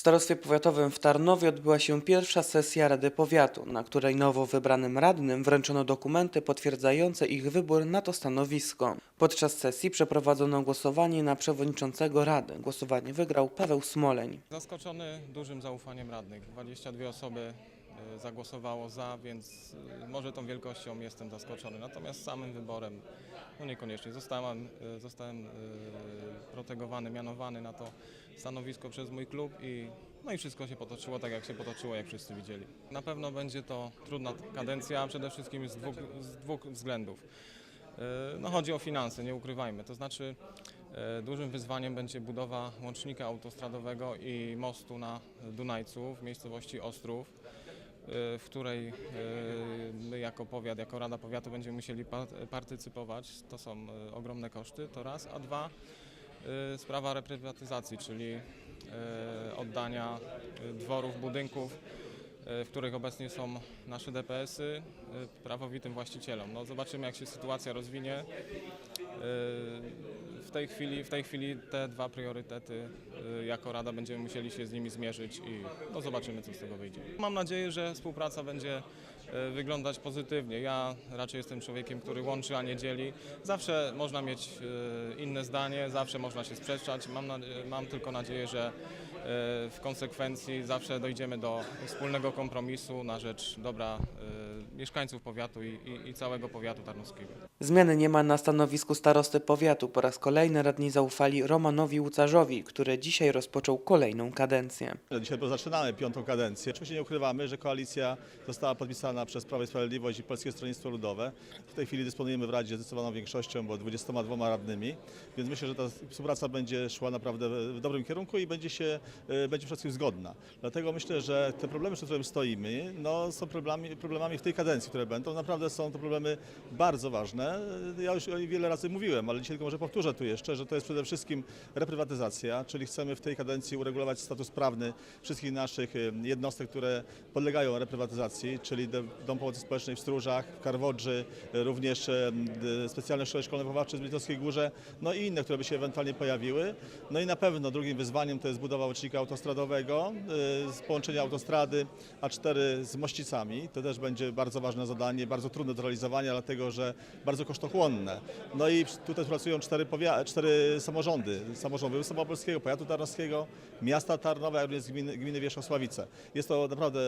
starostwie powiatowym w Tarnowie odbyła się pierwsza sesja Rady Powiatu, na której nowo wybranym radnym wręczono dokumenty potwierdzające ich wybór na to stanowisko. Podczas sesji przeprowadzono głosowanie na przewodniczącego Rady. Głosowanie wygrał Paweł Smoleń. Zaskoczony dużym zaufaniem radnych. 22 osoby zagłosowało za, więc e, może tą wielkością jestem zaskoczony. Natomiast samym wyborem, no niekoniecznie. Zostałem, e, zostałem e, protegowany, mianowany na to stanowisko przez mój klub i no i wszystko się potoczyło tak, jak się potoczyło, jak wszyscy widzieli. Na pewno będzie to trudna kadencja, przede wszystkim z dwóch, z dwóch względów. E, No chodzi o finanse, nie ukrywajmy. To znaczy e, dużym wyzwaniem będzie budowa łącznika autostradowego i mostu na Dunajcu w miejscowości Ostrów, e, w której e, my jako powiat, jako Rada Powiatu będziemy musieli pa- partycypować. To są e, ogromne koszty, to raz. A dwa, e, sprawa reprywatyzacji, czyli e, oddania e, dworów, budynków e, w których obecnie są nasze DPS-y, e, prawowitym właścicielom. No zobaczymy jak się sytuacja rozwinie. E, W tej chwili, w tej chwili te dwa priorytety e, jako Rada będziemy musieli się z nimi zmierzyć i no zobaczymy co z tego wyjdzie. Mam nadzieję, że współpraca będzie wyglądać pozytywnie. Ja raczej jestem człowiekiem, który łączy, a nie dzieli. Zawsze można mieć e, inne zdanie, zawsze można się sprzeczać. Mam, mam tylko nadzieję, że e, w konsekwencji zawsze dojdziemy do wspólnego kompromisu na rzecz dobra e, mieszkańców powiatu i, i, i całego powiatu tarnowskiego. Zmiany nie ma na stanowisku starosty powiatu. Po raz kolejny radni zaufali Romanowi Łucarzowi, który dzisiaj rozpoczął kolejną kadencję. Dzisiaj zaczynamy piątą kadencję. Oczywiście nie ukrywamy, że koalicja została podpisana przez Prawo i Sprawiedliwość i Polskie Stronnictwo Ludowe. W tej chwili dysponujemy w Radzie zdecydowaną większością, bo 22 radnymi, więc myślę, że ta współpraca będzie szła naprawdę w dobrym kierunku i będzie się, e, będzie przede wszystkim zgodna. Dlatego myślę, że te problemy, przed którymi stoimy, no, są problemami, problemami w tej kadencji, które będą. Naprawdę są to problemy bardzo ważne. Ja już o nich wiele razy mówiłem, ale dzisiaj tylko może powtórzę tu jeszcze, że to jest przede wszystkim reprywatyzacja, czyli chcemy w tej kadencji uregulować status prawny wszystkich naszych jednostek, które podlegają reprywatyzacji, czyli Dom Pomocy Społecznej w Stróżach, w Karwodży, y, również d- specjalne szkoły szkolno-wychowawcze w Zbytowskiej Górze, no i inne, które by się ewentualnie pojawiły. No i na pewno drugim wyzwaniem to jest budowa łącznika autostradowego, z połączenia autostrady A4 z Mościcami. To też będzie bardzo ważne zadanie, bardzo trudne do realizowania, dlatego że bardzo kosztochłonne. No i tutaj pracują cztery, cztery samorządy, samorząd województwa polskiego, powiatu tarnowskiego, miasta Tarnowa, jak również gminy, gminy Wierzchosławice. Jest to naprawdę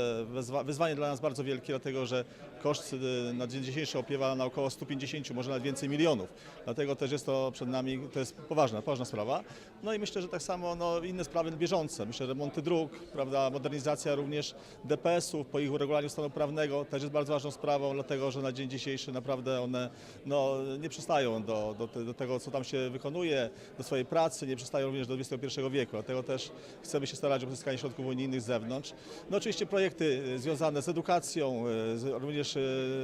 wyzwanie dla nas bardzo wielkie, dlatego że koszt y, na dzień dzisiejszy opiewa na około 150, może nawet więcej milionów. Dlatego też jest to przed nami, to jest poważna, poważna sprawa. No i myślę, że tak samo no, inne sprawy bieżące. Myślę, że remonty dróg, prawda, modernizacja również DPS-ów po ich uregulowaniu stanu prawnego też jest bardzo ważną sprawą, dlatego że na dzień dzisiejszy naprawdę one no, nie przystają do, do, do tego, co tam się wykonuje, do swojej pracy, nie przystają również do XXI wieku. Dlatego też chcemy się starać o pozyskanie środków unijnych z zewnątrz. No oczywiście projekty y, związane z edukacją, z, również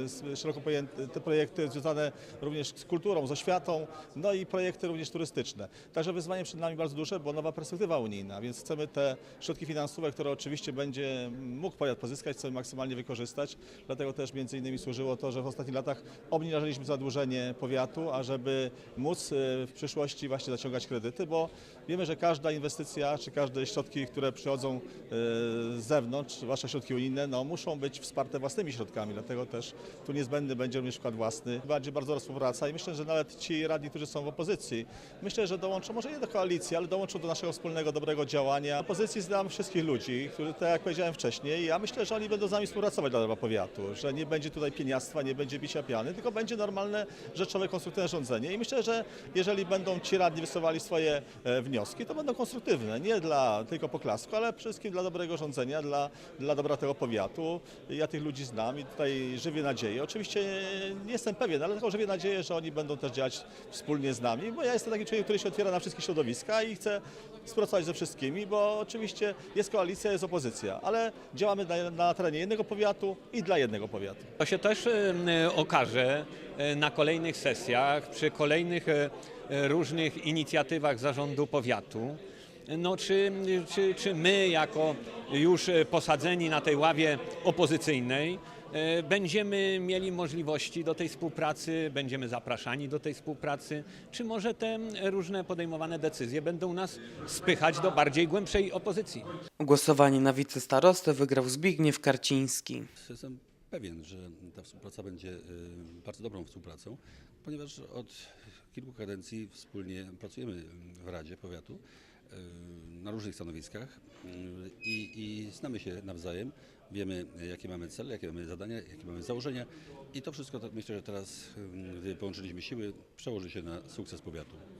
z szeroko pojęte te projekty związane również z kulturą, z oświatą, no i projekty również turystyczne. Także wyzwanie przed nami bardzo duże, bo nowa perspektywa unijna, więc chcemy te środki finansowe, które oczywiście będzie mógł powiat pozyskać, chcemy maksymalnie wykorzystać. Dlatego też między innymi służyło to, że w ostatnich latach obniżyliśmy zadłużenie powiatu, ażeby móc y, w przyszłości właśnie zaciągać kredyty, bo wiemy, że każda inwestycja czy każde środki, które przychodzą y, z zewnątrz, zwłaszcza środki unijne, no, muszą być wsparte własnymi środkami, dlatego też tu niezbędny będzie również wkład własny. Będzie bardzo współpraca i myślę, że nawet ci radni, którzy są w opozycji, myślę, że dołączą, może nie do koalicji, ale dołączą do naszego wspólnego, dobrego działania. Opozycji znam wszystkich ludzi, którzy, tak jak powiedziałem wcześniej, ja myślę, że oni będą z nami współpracować dla powiatu, że nie będzie tutaj pieniactwa, nie będzie bicia piany, tylko będzie normalne, rzeczowe, konstruktywne rządzenie i myślę, że jeżeli będą ci radni wysuwali swoje e, wnioski, to będą konstruktywne, nie dla tylko poklasku, ale przede wszystkim dla dobrego rządzenia, dla, dla dobra tego powiatu. Ja tych ludzi znam i tutaj żywię nadzieję. Oczywiście nie jestem pewien, ale tylko żywię nadzieję, że oni będą też działać wspólnie z nami, bo ja jestem taki człowiek, który się otwiera na wszystkie środowiska i chcę współpracować ze wszystkimi, bo oczywiście jest koalicja, jest opozycja, ale działamy na, na terenie jednego powiatu i dla jednego powiatu. To się też okaże e, na kolejnych sesjach, przy kolejnych e, różnych inicjatywach zarządu powiatu. No, czy, czy, czy my, jako już e, posadzeni na tej ławie opozycyjnej, będziemy mieli możliwości do tej współpracy, będziemy zapraszani do tej współpracy, czy może te różne podejmowane decyzje będą nas spychać do bardziej głębszej opozycji. Głosowanie na wicestarostę wygrał Zbigniew Karciński. Jestem pewien, że ta współpraca będzie y, bardzo dobrą współpracą, ponieważ od kilku kadencji wspólnie pracujemy w Radzie Powiatu y, na różnych stanowiskach y, i, i znamy się nawzajem. Wiemy, jakie mamy cele, jakie mamy zadania, jakie mamy założenia i to wszystko myślę, że teraz, gdy połączyliśmy siły, przełoży się na sukces powiatu.